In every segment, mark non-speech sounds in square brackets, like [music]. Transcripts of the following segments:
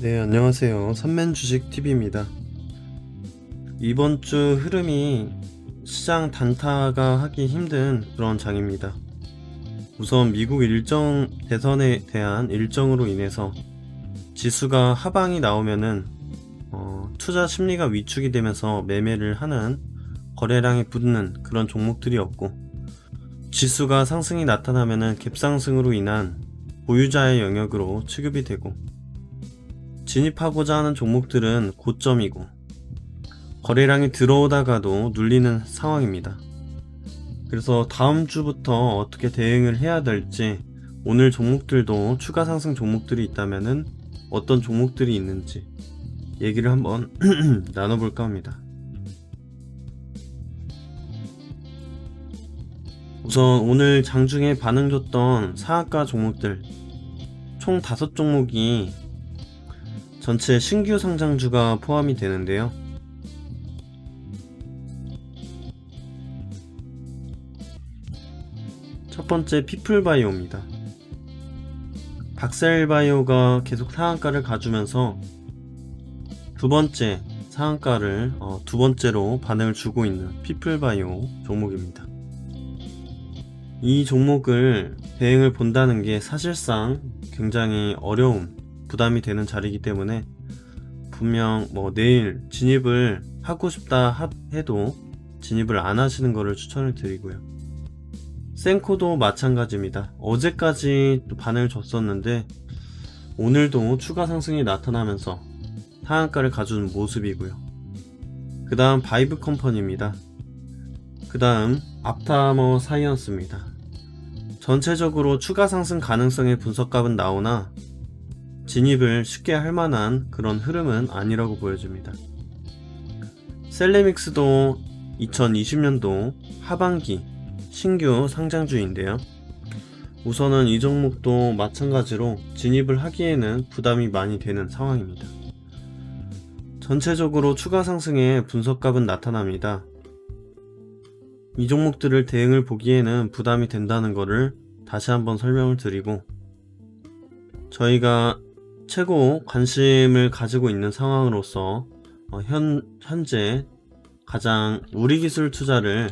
네, 안녕하세요. 삼맨 주식 TV입니다. 이번 주 흐름이 시장 단타가 하기 힘든 그런 장입니다. 우선 미국 일정 대선에 대한 일정으로 인해서 지수가 하방이 나오면은 어, 투자 심리가 위축이 되면서 매매를 하는 거래량이 붙는 그런 종목들이 없고 지수가 상승이 나타나면은 갭상승으로 인한 보유자의 영역으로 취급이 되고 진입하고자 하는 종목들은 고점이고 거래량이 들어오다가도 눌리는 상황입니다. 그래서 다음 주부터 어떻게 대응을 해야 될지 오늘 종목들도 추가 상승 종목들이 있다면은 어떤 종목들이 있는지 얘기를 한번 [clears throat] 나눠볼까 합니다. 우선 오늘 장중에 반응 줬던 사학과 종목들 총 5종목이 전체 신규 상장주가 포함이 되는데요. 첫 번째 피플바이오입니다. 박셀바이오가 계속 상한가를 가주면서 두 번째 상한가를 어, 두 번째로 반응을 주고 있는 피플바이오 종목입니다. 이 종목을 대응을 본다는 게 사실상 굉장히 어려움, 부담이 되는 자리이기 때문에 분명 뭐 내일 진입을 하고 싶다 하- 해도 진입을 안 하시는 것을 추천을 드리고요. 센코도 마찬가지입니다. 어제까지 또 반응을 줬었는데 오늘도 추가 상승이 나타나면서 하한가를 가져온 모습이고요. 그 다음 바이브 컴퍼니입니다. 그 다음 앞타머 사이언스입니다. 전체적으로 추가 상승 가능성의 분석값은 나오나 진입을 쉽게 할 만한 그런 흐름은 아니라고 보여집니다. 셀레믹스도 2020년도 하반기 신규 상장주인데요. 우선은 이 종목도 마찬가지로 진입을 하기에는 부담이 많이 되는 상황입니다. 전체적으로 추가 상승의 분석값은 나타납니다. 이 종목들을 대응을 보기에는 부담이 된다는 것을 다시 한번 설명을 드리고 저희가 최고 관심을 가지고 있는 상황으로서 어, 현, 현재 가장 우리 기술 투자를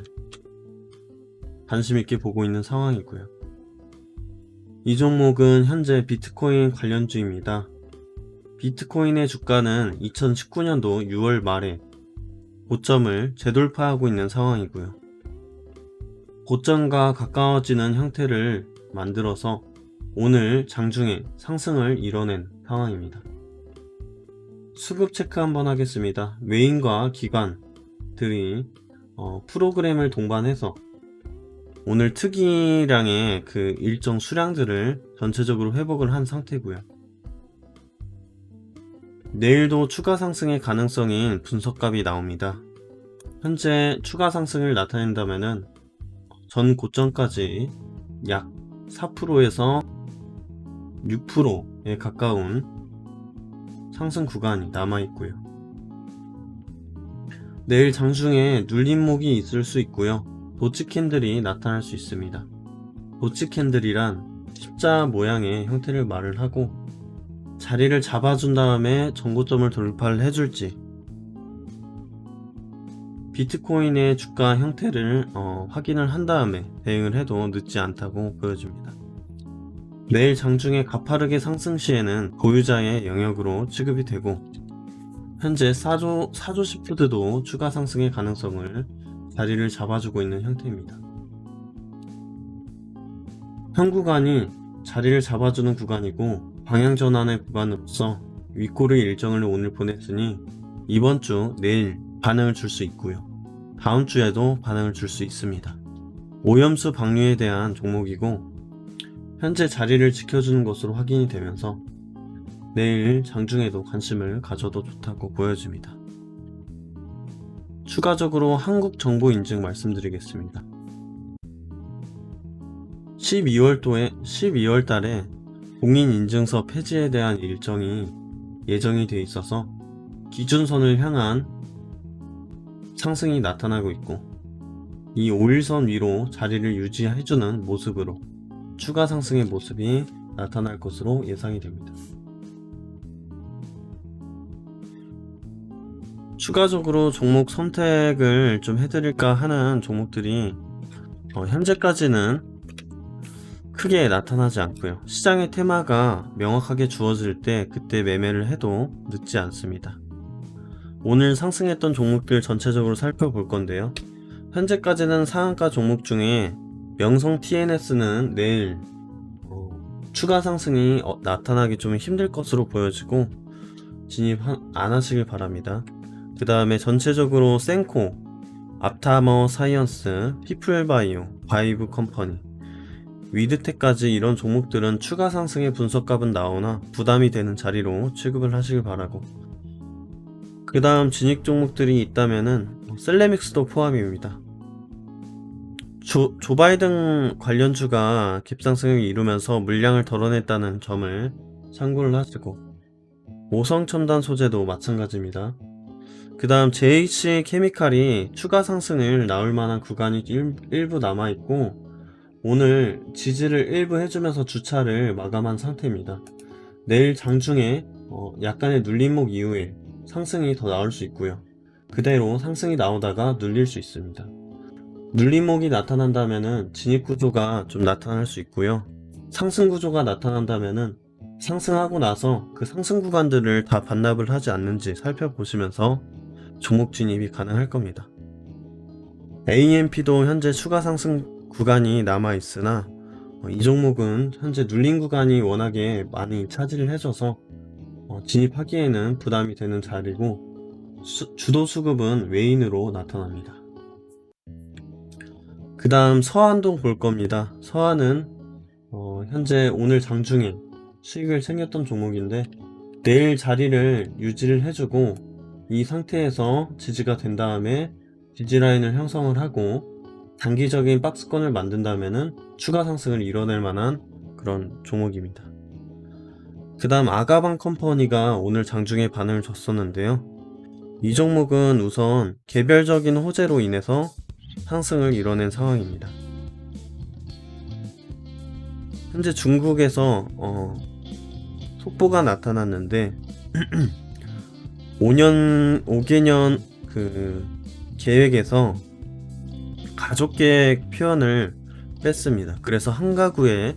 관심 있게 보고 있는 상황이고요. 이 종목은 현재 비트코인 관련주입니다. 비트코인의 주가는 2019년도 6월 말에 고점을 재돌파하고 있는 상황이고요. 고점과 가까워지는 형태를 만들어서 오늘 장중에 상승을 이뤄낸 상황입니다. 수급 체크 한번 하겠습니다. 외인과 기관들이 어, 프로그램을 동반해서 오늘 특이량의 그 일정 수량들을 전체적으로 회복을 한 상태고요. 내일도 추가 상승의 가능성인 분석값이 나옵니다. 현재 추가 상승을 나타낸다면은 전 고점까지 약 4%에서 6%에 가까운 상승 구간이 남아 있고요. 내일 장중에 눌림목이 있을 수 있고요. 도치 캔들이 나타날 수 있습니다. 도치 캔들이란 십자 모양의 형태를 말을 하고 자리를 잡아준 다음에 전고점을 돌파를 해줄지 비트코인의 주가 형태를 어, 확인을 한 다음에 대응을 해도 늦지 않다고 보여집니다. 내일 장중에 가파르게 상승 시에는 보유자의 영역으로 취급이 되고 현재 사조, 사조시푸드도 추가 상승의 가능성을 자리를 잡아주고 있는 형태입니다. 현 구간이 자리를 잡아주는 구간이고 방향 전환의 구간으로서 윗꼬리 일정을 오늘 보냈으니 이번 주 내일 반응을 줄 수 있고요. 다음 주에도 반응을 줄 수 있습니다. 오염수 방류에 대한 종목이고 현재 자리를 지켜주는 것으로 확인이 되면서 내일 장중에도 관심을 가져도 좋다고 보여집니다. 추가적으로 한국 정보 인증 말씀드리겠습니다. 12월도에 12월 달에 공인 인증서 폐지에 대한 일정이 예정이 돼 있어서 기준선을 향한 상승이 나타나고 있고 이 5일선 위로 자리를 유지해주는 모습으로 추가 상승의 모습이 나타날 것으로 예상이 됩니다. 추가적으로 종목 선택을 좀 해드릴까 하는 종목들이 어, 현재까지는 크게 나타나지 않고요. 시장의 테마가 명확하게 주어질 때 그때 매매를 해도 늦지 않습니다. 오늘 상승했던 종목들 전체적으로 살펴볼 건데요. 현재까지는 상한가 종목 중에 명성 TNS는 내일 어, 추가 상승이 어, 나타나기 좀 힘들 것으로 보여지고 진입 하- 안 하시길 바랍니다. 그 다음에 전체적으로 센코, 앞타머 사이언스, 피플바이오, 바이브 컴퍼니, 위드텍까지 이런 종목들은 추가 상승의 분석값은 나오나 부담이 되는 자리로 취급을 하시길 바라고 그 다음 진입 종목들이 있다면은 셀레믹스도 포함입니다. 조, 조 바이든 관련주가 깁상승을 이루면서 물량을 덜어냈다는 점을 참고를 하시고 오성 첨단 소재도 마찬가지입니다. 그 다음 JH 케미칼이 추가 상승을 나올 만한 구간이 일, 일부 남아있고 오늘 지지를 일부 해주면서 주차를 마감한 상태입니다. 내일 장중에 어, 약간의 눌림목 이후에 상승이 더 나올 수 있고요. 그대로 상승이 나오다가 눌릴 수 있습니다. 눌림목이 나타난다면은 진입 구조가 좀 나타날 수 있고요. 상승 구조가 나타난다면은 상승하고 나서 그 상승 구간들을 다 반납을 하지 않는지 살펴보시면서 종목 진입이 가능할 겁니다. AMP도 현재 추가 상승 구간이 남아 있으나 어, 이 종목은 현재 눌린 구간이 워낙에 많이 차지를 해줘서 어, 진입하기에는 부담이 되는 자리고 수- 주도 수급은 외인으로 나타납니다. 그 다음 서한도 볼 겁니다. 서한은 어, 현재 오늘 장중에 수익을 챙겼던 종목인데 내일 자리를 유지를 해주고 이 상태에서 지지가 된 다음에 지지 라인을 형성을 하고 단기적인 박스권을 만든다면은 추가 상승을 이뤄낼 만한 그런 종목입니다. 그 다음 아가방 컴퍼니가 오늘 장중에 반응을 줬었는데요. 이 종목은 우선 개별적인 호재로 인해서 상승을 이뤄낸 상황입니다. 현재 중국에서 어, 속보가 나타났는데 [clears throat] 5년 5개년 그 계획에서 가족 계획 표현을 뺐습니다. 그래서 한 가구에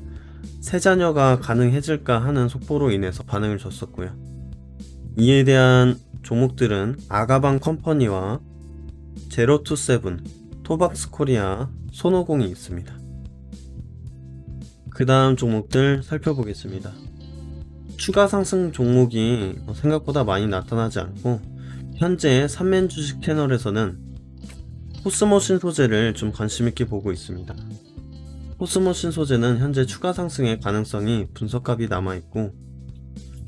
세 자녀가 가능해질까 하는 속보로 인해서 반응을 줬었고요. 이에 대한 종목들은 아가방 컴퍼니와 제로투세븐, 토박스 코리아, 손오공이 있습니다. 그 다음 종목들 살펴보겠습니다. 추가 상승 종목이 생각보다 많이 나타나지 않고 현재 3맨 주식 채널에서는 코스모신 소재를 좀 관심있게 보고 있습니다. 코스모신 소재는 현재 추가 상승의 가능성이 분석값이 남아있고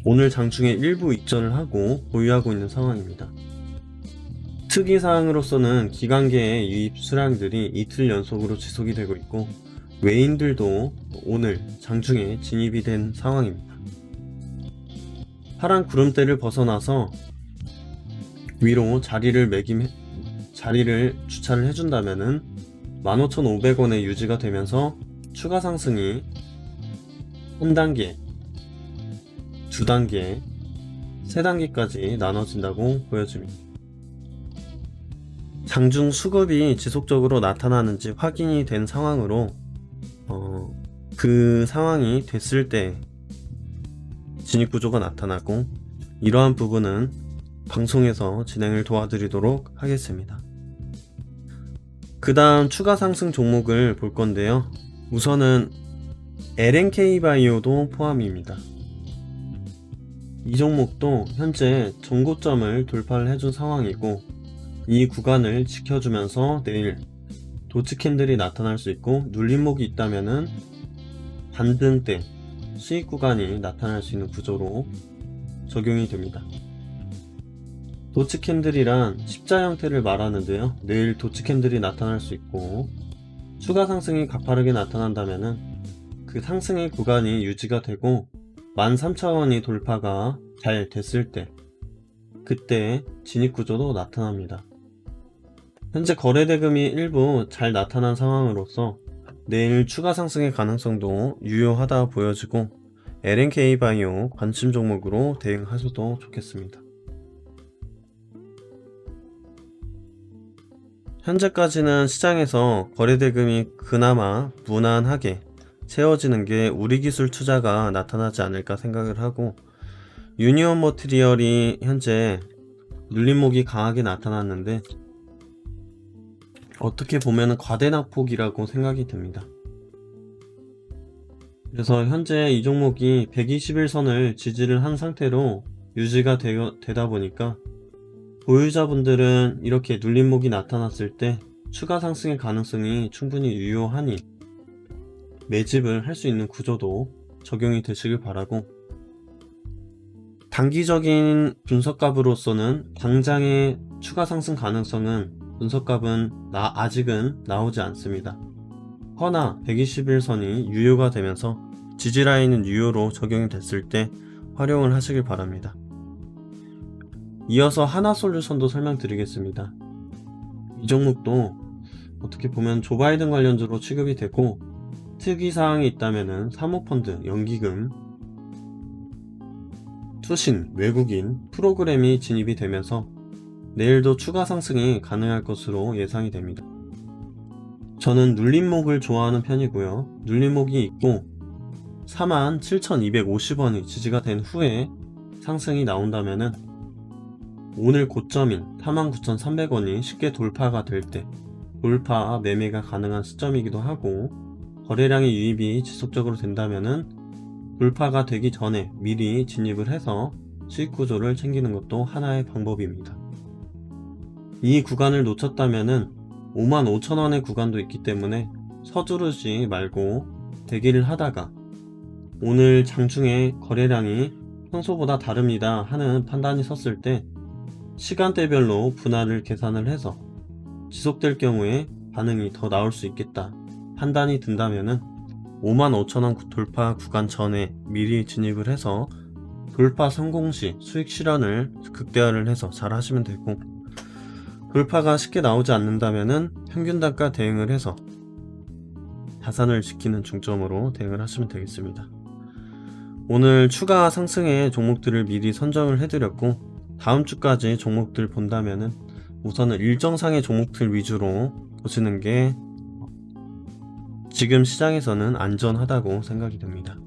오늘 장중에 일부 입전을 하고 보유하고 있는 상황입니다. 특이 사항으로서는 기관계의 유입 수량들이 이틀 연속으로 지속이 되고 있고 외인들도 오늘 장중에 진입이 된 상황입니다. 파란 구름대를 벗어나서 위로 자리를 매김 자리를 주차를 해준다면은 15,500원에 유지가 되면서 추가 상승이 3단계, 2단계, 3단계까지 나눠진다고 보여집니다. 장중 수급이 지속적으로 나타나는지 확인이 된 상황으로 어, 그 상황이 됐을 때 진입 구조가 나타나고 이러한 부분은 방송에서 진행을 도와드리도록 하겠습니다. 그 다음 추가 상승 종목을 볼 건데요. 우선은 LNK 바이오도 포함입니다. 이 종목도 현재 전고점을 돌파를 해준 상황이고 이 구간을 지켜주면서 내일 도치 캔들이 나타날 수 있고 눌림목이 있다면은 반등대 수익 구간이 나타날 수 있는 구조로 적용이 됩니다. 도치 캔들이란 십자 형태를 말하는데요. 내일 도치 캔들이 나타날 수 있고 추가 상승이 가파르게 나타난다면은 그 상승의 구간이 유지가 되고 13,000원이 돌파가 잘 됐을 때 그때 진입 구조도 나타납니다. 현재 거래 대금이 일부 잘 나타난 상황으로서 내일 추가 상승의 가능성도 유효하다 보여지고 LNK 바이오 관심 종목으로 대응하셔도 좋겠습니다. 현재까지는 시장에서 거래 대금이 그나마 무난하게 채워지는 게 우리 기술 투자가 나타나지 않을까 생각을 하고 유니온 머티리얼이 현재 눌림목이 강하게 나타났는데 어떻게 보면 과대낙폭이라고 생각이 듭니다. 그래서 현재 이 종목이 121선을 지지를 한 상태로 유지가 되, 다 보니까 보유자분들은 이렇게 눌림목이 나타났을 때 추가 상승의 가능성이 충분히 유효하니 매집을 할 수 있는 구조도 적용이 되시길 바라고 단기적인 분석값으로서는 당장의 추가 상승 가능성은 분석값은 나, 아직은 나오지 않습니다. 허나 121선이 유효가 되면서 지지라인은 유효로 적용이 됐을 때 활용을 하시길 바랍니다. 이어서 하나솔루션도 설명드리겠습니다. 이 종목도 어떻게 보면 조 바이든 관련주로 취급이 되고 특이사항이 있다면 사모펀드, 연기금, 투신, 외국인, 프로그램이 진입이 되면서 내일도 추가 상승이 가능할 것으로 예상이 됩니다. 저는 눌림목을 좋아하는 편이고요. 눌림목이 있고 47,250원이 지지가 된 후에 상승이 나온다면은 오늘 고점인 49,300원이 쉽게 돌파가 될 때 돌파 매매가 가능한 시점이기도 하고 거래량의 유입이 지속적으로 된다면은 돌파가 되기 전에 미리 진입을 해서 수익 구조를 챙기는 것도 하나의 방법입니다. 이 구간을 놓쳤다면은 55,000원의 구간도 있기 때문에 서두르지 말고 대기를 하다가 오늘 장중에 거래량이 평소보다 다릅니다 하는 판단이 섰을 때 시간대별로 분할을 계산을 해서 지속될 경우에 반응이 더 나올 수 있겠다 판단이 든다면은 55,000원 돌파 구간 전에 미리 진입을 해서 돌파 성공 시 수익 실현을 극대화를 해서 잘 하시면 되고 돌파가 쉽게 나오지 않는다면은 평균 단가 대응을 해서 자산을 지키는 중점으로 대응을 하시면 되겠습니다. 오늘 추가 상승의 종목들을 미리 선정을 해드렸고 다음 주까지 종목들 본다면은 우선은 일정상의 종목들 위주로 보시는 게 지금 시장에서는 안전하다고 생각이 됩니다.